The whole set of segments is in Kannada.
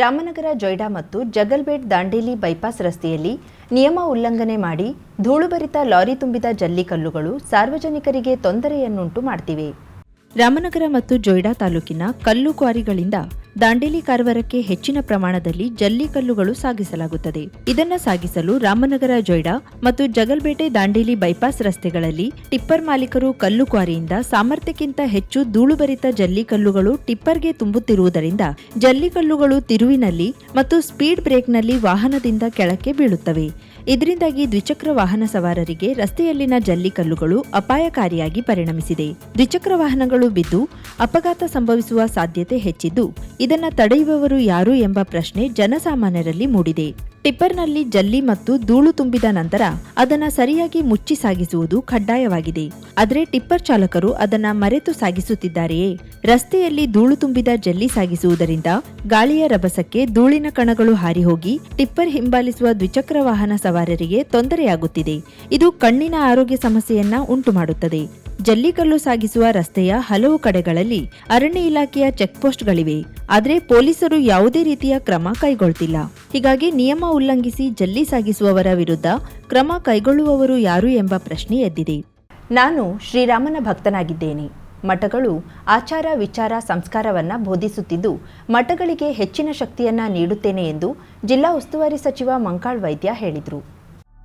ರಾಮನಗರ, ಜೊಯ್ಡಾ ಮತ್ತು ಜಗಲ್ಬೇಟ್ ದಾಂಡೇಲಿ ಬೈಪಾಸ್ ರಸ್ತೆಯಲ್ಲಿ ನಿಯಮ ಉಲ್ಲಂಘನೆ ಮಾಡಿ ಧೂಳುಭರಿತ ಲಾರಿ ತುಂಬಿದ ಜಲ್ಲಿಕಲ್ಲುಗಳು ಸಾರ್ವಜನಿಕರಿಗೆ ತೊಂದರೆಯನ್ನುಂಟು ಮಾಡ್ತಿವೆ. ರಾಮನಗರ ಮತ್ತು ಜೊಯ್ಡಾ ತಾಲೂಕಿನ ಕಲ್ಲು ಕ್ವಾರಿಗಳಿಂದ ದಾಂಡೇಲಿ ಕಾರವಾರಕ್ಕೆ ಹೆಚ್ಚಿನ ಪ್ರಮಾಣದಲ್ಲಿ ಜಲ್ಲಿಕಲ್ಲುಗಳು ಸಾಗಿಸಲಾಗುತ್ತದೆ. ಇದನ್ನು ಸಾಗಿಸಲು ರಾಮನಗರ ಜೊಯ್ಡಾ ಮತ್ತು ಜಗಲ್ಬೇಟೆ ದಾಂಡೇಲಿ ಬೈಪಾಸ್ ರಸ್ತೆಗಳಲ್ಲಿ ಟಿಪ್ಪರ್ ಮಾಲೀಕರು ಕಲ್ಲು ಕ್ವಾರಿಯಿಂದ ಸಾಮರ್ಥ್ಯಕ್ಕಿಂತ ಹೆಚ್ಚು ಧೂಳುಭರಿತ ಜಲ್ಲಿಕಲ್ಲುಗಳು ಟಿಪ್ಪರ್ಗೆ ತುಂಬುತ್ತಿರುವುದರಿಂದ ಜಲ್ಲಿಕಲ್ಲುಗಳು ತಿರುವಿನಲ್ಲಿ ಮತ್ತು ಸ್ಪೀಡ್ ಬ್ರೇಕ್ನಲ್ಲಿ ವಾಹನದಿಂದ ಕೆಳಕ್ಕೆ ಬೀಳುತ್ತವೆ. ಇದರಿಂದಾಗಿ ದ್ವಿಚಕ್ರ ವಾಹನ ಸವಾರರಿಗೆ ರಸ್ತೆಯಲ್ಲಿನ ಜಲ್ಲಿಕಲ್ಲುಗಳು ಅಪಾಯಕಾರಿಯಾಗಿ ಪರಿಣಮಿಸಿದೆ. ದ್ವಿಚಕ್ರ ವಾಹನಗಳು ಬಿದ್ದು ಅಪಘಾತ ಸಂಭವಿಸುವ ಸಾಧ್ಯತೆ ಹೆಚ್ಚಿದ್ದು ಇದನ್ನ ತಡೆಯುವವರು ಯಾರು ಎಂಬ ಪ್ರಶ್ನೆ ಜನಸಾಮಾನ್ಯರಲ್ಲಿ ಮೂಡಿದೆ. ಟಿಪ್ಪರ್ನಲ್ಲಿ ಜಲ್ಲಿ ಮತ್ತು ಧೂಳು ತುಂಬಿದ ನಂತರ ಅದನ್ನ ಸರಿಯಾಗಿ ಮುಚ್ಚಿ ಸಾಗಿಸುವುದು ಕಡ್ಡಾಯವಾಗಿದೆ. ಆದರೆ ಟಿಪ್ಪರ್ ಚಾಲಕರು ಅದನ್ನ ಮರೆತು ಸಾಗಿಸುತ್ತಿದ್ದಾರೆಯೇ? ರಸ್ತೆಯಲ್ಲಿ ಧೂಳು ತುಂಬಿದ ಜಲ್ಲಿ ಸಾಗಿಸುವುದರಿಂದ ಗಾಳಿಯ ರಭಸಕ್ಕೆ ಧೂಳಿನ ಕಣಗಳು ಹಾರಿಹೋಗಿ ಟಿಪ್ಪರ್ ಹಿಂಬಾಲಿಸುವ ದ್ವಿಚಕ್ರ ವಾಹನ ಸವಾರರಿಗೆ ತೊಂದರೆಯಾಗುತ್ತಿದೆ. ಇದು ಕಣ್ಣಿನ ಆರೋಗ್ಯ ಸಮಸ್ಯೆಯನ್ನ ಉಂಟುಮಾಡುತ್ತದೆ. ಜಲ್ಲಿಕಲ್ಲು ಸಾಗಿಸುವ ರಸ್ತೆಯ ಹಲವು ಕಡೆಗಳಲ್ಲಿ ಅರಣ್ಯ ಇಲಾಖೆಯ ಚೆಕ್ಪೋಸ್ಟ್ಗಳಿವೆ. ಆದರೆ ಪೊಲೀಸರು ಯಾವುದೇ ರೀತಿಯ ಕ್ರಮ ಕೈಗೊಳ್ತಿಲ್ಲ. ಹೀಗಾಗಿ ನಿಯಮ ಉಲ್ಲಂಘಿಸಿ ಜಲ್ಲಿ ಸಾಗಿಸುವವರ ವಿರುದ್ಧ ಕ್ರಮ ಕೈಗೊಳ್ಳುವವರು ಯಾರು ಎಂಬ ಪ್ರಶ್ನೆ ಎದ್ದಿದೆ. ನಾನು ಶ್ರೀರಾಮನ ಭಕ್ತನಾಗಿದ್ದೇನೆ. ಮಠಗಳು ಆಚಾರ ವಿಚಾರ ಸಂಸ್ಕಾರವನ್ನ ಬೋಧಿಸುತ್ತಿದ್ದು ಮಠಗಳಿಗೆ ಹೆಚ್ಚಿನ ಶಕ್ತಿಯನ್ನ ನೀಡುತ್ತೇನೆ ಎಂದು ಜಿಲ್ಲಾ ಉಸ್ತುವಾರಿ ಸಚಿವ ಮಂಕಾಳ್ ವೈದ್ಯ ಹೇಳಿದರು.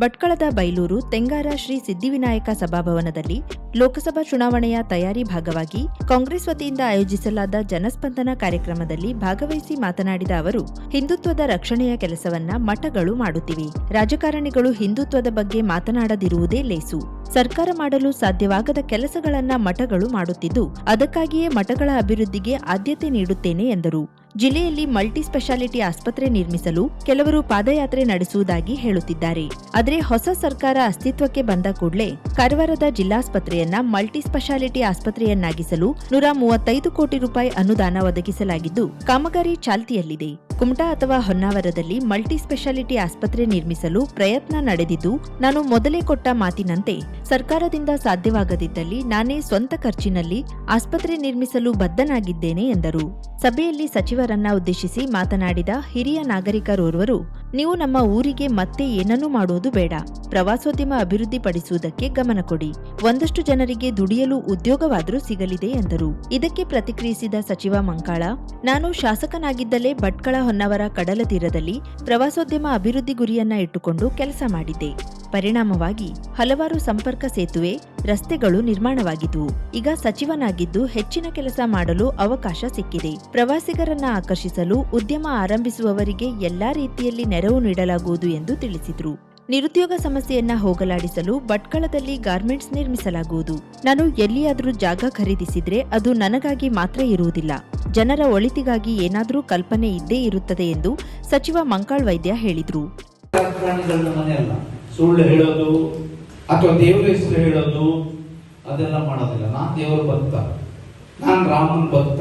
ಭಟ್ಕಳದ ಬೈಲೂರು ತೆಂಗಾರ ಶ್ರೀ ಸಿದ್ಧಿವಿನಾಯಕ ಸಭಾಭವನದಲ್ಲಿ ಲೋಕಸಭಾ ಚುನಾವಣೆಯ ತಯಾರಿ ಭಾಗವಾಗಿ ಕಾಂಗ್ರೆಸ್ ವತಿಯಿಂದ ಆಯೋಜಿಸಲಾದ ಜನಸ್ಪಂದನ ಕಾರ್ಯಕ್ರಮದಲ್ಲಿ ಭಾಗವಹಿಸಿ ಮಾತನಾಡಿದ ಅವರು, ಹಿಂದುತ್ವದ ರಕ್ಷಣೆಯ ಕೆಲಸವನ್ನ ಮಠಗಳು ಮಾಡುತ್ತಿವೆ. ರಾಜಕಾರಣಿಗಳು ಹಿಂದುತ್ವದ ಬಗ್ಗೆ ಮಾತನಾಡದಿರುವುದೇ ಲೇಸು. ಸರ್ಕಾರ ಮಾಡಲು ಸಾಧ್ಯವಾಗದ ಕೆಲಸಗಳನ್ನ ಮಠಗಳು ಮಾಡುತ್ತಿದ್ದು, ಅದಕ್ಕಾಗಿಯೇ ಮಠಗಳ ಅಭಿವೃದ್ಧಿಗೆ ಆದ್ಯತೆ ನೀಡುತ್ತೇನೆ ಎಂದರು. ಜಿಲ್ಲೆಯಲ್ಲಿ ಮಲ್ಟಿ ಸ್ಪೆಷಾಲಿಟಿ ಆಸ್ಪತ್ರೆ ನಿರ್ಮಿಸಲು ಕೆಲವರು ಪಾದಯಾತ್ರೆ ನಡೆಸುವುದಾಗಿ ಹೇಳುತ್ತಿದ್ದಾರೆ. ಆದರೆ ಹೊಸ ಸರ್ಕಾರ ಅಸ್ತಿತ್ವಕ್ಕೆ ಬಂದ ಕೂಡಲೇ ಕಾರವಾರದ ಜಿಲ್ಲಾಸ್ಪತ್ರೆಯನ್ನ ಮಲ್ಟಿ ಸ್ಪೆಷಾಲಿಟಿ ಆಸ್ಪತ್ರೆಯನ್ನಾಗಿಸಲು ನೂರ ಮೂವತ್ತೈದು ಕೋಟಿ ರೂಪಾಯಿ ಅನುದಾನ ಒದಗಿಸಲಾಗಿದ್ದು, ಕಾಮಗಾರಿ ಚಾಲ್ತಿಯಲ್ಲಿದೆ. ಕುಮಟಾ ಅಥವಾ ಹೊನ್ನಾವರದಲ್ಲಿ ಮಲ್ಟಿ ಸ್ಪೆಷಾಲಿಟಿ ಆಸ್ಪತ್ರೆ ನಿರ್ಮಿಸಲು ಪ್ರಯತ್ನ ನಡೆದಿದ್ದು, ನಾನು ಮೊದಲೇ ಕೊಟ್ಟ ಮಾತಿನಂತೆ, ಸರ್ಕಾರದಿಂದ ಸಾಧ್ಯವಾಗದಿದ್ದಲ್ಲಿ ನಾನೇ ಸ್ವಂತ ಖರ್ಚಿನಲ್ಲಿ ಆಸ್ಪತ್ರೆ ನಿರ್ಮಿಸಲು ಬದ್ಧನಾಗಿದ್ದೇನೆ ಎಂದರು. ಸಭೆಯಲ್ಲಿ ಸಚಿವರನ್ನ ಉದ್ದೇಶಿಸಿ ಮಾತನಾಡಿದ ಹಿರಿಯ ನಾಗರಿಕರೋರ್ವರು, ನೀವು ನಮ್ಮ ಊರಿಗೆ ಮತ್ತೆ ಏನನ್ನೂ ಮಾಡುವುದು ಬೇಡ. ಪ್ರವಾಸೋದ್ಯಮ ಅಭಿವೃದ್ಧಿಪಡಿಸುವುದಕ್ಕೆ ಗಮನ ಕೊಡಿ. ಒಂದಷ್ಟು ಜನರಿಗೆ ದುಡಿಯಲು ಉದ್ಯೋಗವಾದರೂ ಸಿಗಲಿದೆ ಎಂದರು. ಇದಕ್ಕೆ ಪ್ರತಿಕ್ರಿಯಿಸಿದ ಸಚಿವ ಮಂಕಾಳ, ನಾನು ಶಾಸಕನಾಗಿದ್ದಲೇ ಭಟ್ಕಳ ಹೊನ್ನವರ ಕಡಲ ತೀರದಲ್ಲಿ ಪ್ರವಾಸೋದ್ಯಮ ಅಭಿವೃದ್ಧಿ ಗುರಿಯನ್ನ ಇಟ್ಟುಕೊಂಡು ಕೆಲಸ ಮಾಡಿದ್ದೆ. ಪರಿಣಾಮವಾಗಿ ಹಲವಾರು ಸಂಪರ್ಕ ಸೇತುವೆ, ರಸ್ತೆಗಳು ನಿರ್ಮಾಣವಾಗಿದ್ವು. ಈಗ ಸಚಿವನಾಗಿದ್ದು ಹೆಚ್ಚಿನ ಕೆಲಸ ಮಾಡಲು ಅವಕಾಶ ಸಿಕ್ಕಿದೆ. ಪ್ರವಾಸಿಗರನ್ನ ಆಕರ್ಷಿಸಲು ಉದ್ಯಮ ಆರಂಭಿಸುವವರಿಗೆ ಎಲ್ಲಾ ರೀತಿಯಲ್ಲಿ ನೆರವು ನೀಡಲಾಗುವುದು ಎಂದು ತಿಳಿಸಿದರು. ನಿರುದ್ಯೋಗ ಸಮಸ್ಯೆಯನ್ನ ಹೋಗಲಾಡಿಸಲು ಭಟ್ಕಳದಲ್ಲಿ ಗಾರ್ಮೆಂಟ್ಸ್ ನಿರ್ಮಿಸಲಾಗುವುದು. ನಾನು ಎಲ್ಲಿಯಾದರೂ ಜಾಗ ಖರೀದಿಸಿದ್ರೆ ಅದು ನನಗಾಗಿ ಮಾತ್ರ ಇರುವುದಿಲ್ಲ. ಜನರ ಒಳಿತಿಗಾಗಿ ಏನಾದರೂ ಕಲ್ಪನೆ ಇದ್ದೇ ಇರುತ್ತದೆ ಎಂದು ಸಚಿವ ಮಂಕಾಳ್ ವೈದ್ಯ ಹೇಳಿದ್ರು. ಸುಳ್ಳು ಹೇಳೋದು ಅಥವಾ ದೇವರ ಹೆಸರು ಹೇಳೋದು, ಅದೆಲ್ಲ ಮಾಡೋದಿಲ್ಲ. ನಾನು ದೇವರ ಭಕ್ತ. ನಾನು ರಾಮನ್ ಭಕ್ತ.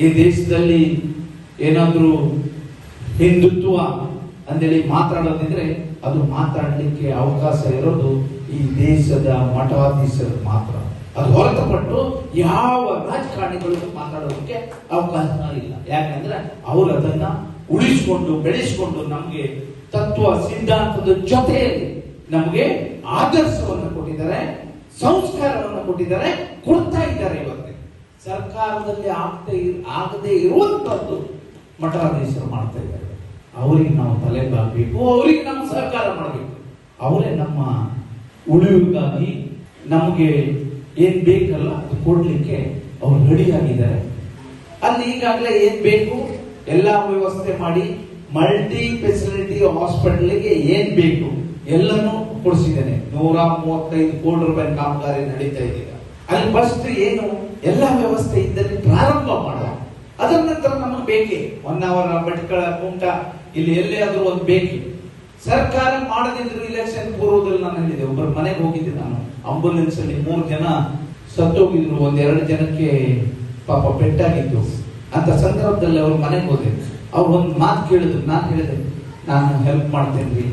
ಈ ದೇಶದಲ್ಲಿ ಏನಾದರೂ ಹಿಂದುತ್ವ ಅಂತೇಳಿ ಮಾತಾಡೋದಿದ್ರೆ ಅದು ಮಾತಾಡಲಿಕ್ಕೆ ಅವಕಾಶ ಇರೋದು ಈ ದೇಶದ ಮಠಾಧೀಶರು ಮಾತ್ರ. ಅದು ಹೊರತುಪಟ್ಟು ಯಾವ ರಾಜಕಾರಣಿಗಳು ಮಾತಾಡೋದಕ್ಕೆ ಅವಕಾಶ ಇಲ್ಲ. ಯಾಕಂದ್ರೆ ಅವರು ಅದನ್ನ ಉಳಿಸ್ಕೊಂಡು ಬೆಳೆಸ್ಕೊಂಡು ನಮ್ಗೆ ತತ್ವ ಸಿದ್ಧಾಂತದ ಜೊತೆಯಲ್ಲಿ ನಮಗೆ ಆದರ್ಶವನ್ನು ಕೊಟ್ಟಿದ್ದಾರೆ, ಸಂಸ್ಕಾರವನ್ನು ಕೊಟ್ಟಿದ್ದಾರೆ, ಕೊಡ್ತಾ ಇದ್ದಾರೆ ಇವತ್ತೆ. ಸರ್ಕಾರದಲ್ಲಿ ಆಗ್ತಾ ಆಗದೆ ಇರುವಂತದ್ದು ಮಠಾಧೀಶರು ಮಾಡ್ತಾ ಇದ್ದಾರೆ. ಅವರಿಗೆ ನಾವು ತಲೆ ಬಾಗಬೇಕು ಅವರಿಗೆ ನಮ್ಮ ಸಹಕಾರ ಮಾಡಬೇಕು. ಅವರೇ ನಮ್ಮ ಉಳಿವಿಗಾಗಿ ನಮಗೆ ಏನ್ ಬೇಕಲ್ಲ ಅದು ಕೊಡ್ಲಿಕ್ಕೆ ಅವ್ರು ರೆಡಿ ಆಗಿದ್ದಾರೆ ಅಲ್ಲಿ ಈಗಾಗಲೇ ಏನ್ ಬೇಕು, ಎಲ್ಲಾ ವ್ಯವಸ್ಥೆ ಮಾಡಿ ಮಲ್ಟಿ ಫೆಸಿಲಿಟಿ ಹಾಸ್ಪಿಟಲ್ಗೆ ಏನ್ ಬೇಕು ಎಲ್ಲನೂ ಕೊಡಿಸಿದ್ದೇನೆ. ನೂರ ಮೂವತ್ತೈದು ಕೋಟಿ ರೂಪಾಯಿ ಕಾಮಗಾರಿ ನಡೀತಾ ಇದೆ ಅಲ್ಲಿ ಫಸ್ಟ್ ಏನು ಎಲ್ಲ ವ್ಯವಸ್ಥೆ ಇದ್ದಲ್ಲಿ ಪ್ರಾರಂಭ ಮಾಡುವ. ಅದರ ನಂತರ ನಮಗೆ ಬೇಕೇ. ಅವರ್ ಭಟ್ಕಳ ಕುಂಟ ಇಲ್ಲಿ ಎಲ್ಲೇ ಆದ್ರೂ ಒಂದು ಬೇಕೇ. ಸರ್ಕಾರ ಮಾಡದಿದ್ರು ಇಲೆಕ್ಷನ್ ಪೂರ್ವದಲ್ಲಿ ನಾನು ಹೇಳಿದೆ ಒಬ್ಬರ ಮನೆಗೆ ಹೋಗಿದ್ದೆ ನಾನು. ಆಂಬುಲೆನ್ಸ್ ಅಲ್ಲಿ ಮೂರು ಜನ ಸತ್ತೋಗಿದ್ರು. ಒಂದೆರಡು ಜನಕ್ಕೆ ಪಾಪ ಪೆಟ್ಟಾಗಿತ್ತು. ಅಂತ ಸಂದರ್ಭದಲ್ಲಿ ಅವರು ಮನೆಗೆ ಹೋದೆ. ಮಾತು ಕೇಳಿದ್ರು. ನಾನು ಹೇಳಿದೆ, ನಾನು ಹೆಲ್ಪ್ ಮಾಡ್ತೇನೆ.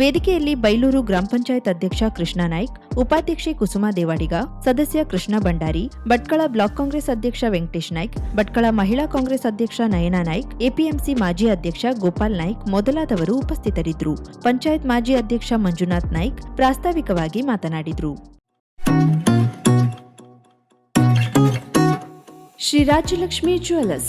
ವೇದಿಕೆಯಲ್ಲಿ ಬೈಲೂರು ಗ್ರಾಮ ಪಂಚಾಯತ್ ಅಧ್ಯಕ್ಷ ಕೃಷ್ಣ ನಾಯ್ಕ್, ಉಪಾಧ್ಯಕ್ಷೆ ಕುಸುಮಾ ದೇವಾಡಿಗ, ಸದಸ್ಯ ಕೃಷ್ಣ ಭಂಡಾರಿ, ಭಟ್ಕಳ ಬ್ಲಾಕ್ ಕಾಂಗ್ರೆಸ್ ಅಧ್ಯಕ್ಷ ವೆಂಕಟೇಶ್ ನಾಯ್ಕ್, ಭಟ್ಕಳ ಮಹಿಳಾ ಕಾಂಗ್ರೆಸ್ ಅಧ್ಯಕ್ಷ ನಯನಾ ನಾಯ್ಕ್, ಎಪಿಎಂಸಿ ಮಾಜಿ ಅಧ್ಯಕ್ಷ ಗೋಪಾಲ್ ನಾಯ್ಕ್ ಮೊದಲಾದವರು ಉಪಸ್ಥಿತರಿದ್ದರು. ಪಂಚಾಯತ್ ಮಾಜಿ ಅಧ್ಯಕ್ಷ ಮಂಜುನಾಥ್ ನಾಯ್ಕ್ ಪ್ರಾಸ್ತಾವಿಕವಾಗಿ ಮಾತನಾಡಿದರು. ಶ್ರೀ ರಾಜಲಕ್ಷ್ಮಿ ಜ್ಯುವೆಲರ್ಸ್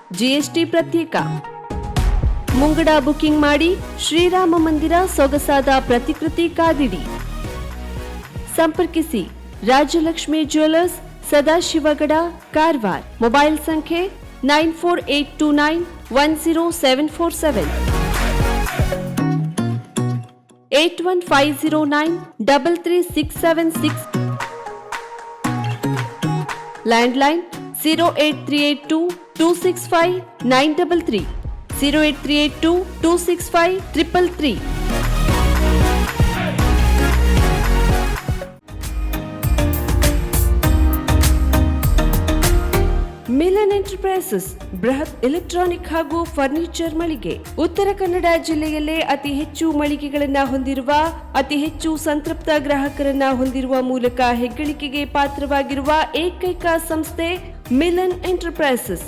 ಜಿಎಸ್ಟಿ ಪ್ರತ್ಯೇಕ. ಮುಂಗಡ ಬುಕಿಂಗ್ ಮಾಡಿ ಶ್ರೀರಾಮ ಮಂದಿರ ಸೊಗಸಾದ ಪ್ರತಿಕೃತಿ ಕಾದಿಡಿ. ಸಂಪರ್ಕಿಸಿ ರಾಜಲಕ್ಷ್ಮಿ ಜ್ಯುವೆಲರ್ಸ್ ಸದಾಶಿವಗಡ, ಕಾರವಾರ. ಮೊಬೈಲ್ ಸಂಖ್ಯೆ nine four eight two nine one zero seven four seven. Eight one five zero nine double three six seven six. Landline zero eight three eight two two six five nine double three zero eight three eight two two six five triple three Milan enterprises ಬೃಹತ್ ಎಲೆಕ್ಟ್ರಾನಿಕ್ ಹಾಗೂ ಫರ್ನಿಚರ್ ಮಳಿಗೆ. ಉತ್ತರ ಕನ್ನಡ ಜಿಲ್ಲೆಯಲ್ಲೇ ಅತಿ ಹೆಚ್ಚು ಮಳಿಗೆಗಳನ್ನ ಹೊಂದಿರುವ, ಅತಿ ಹೆಚ್ಚು ಸಂತೃಪ್ತ ಗ್ರಾಹಕರನ್ನ ಹೊಂದಿರುವ ಮೂಲಕ ಹೆಗ್ಗಳಿಕೆಗೆ ಪಾತ್ರವಾಗಿರುವ ಏಕೈಕ ಸಂಸ್ಥೆ ಮಿಲನ್ ಎಂಟರ್ಪ್ರೈಸಸ್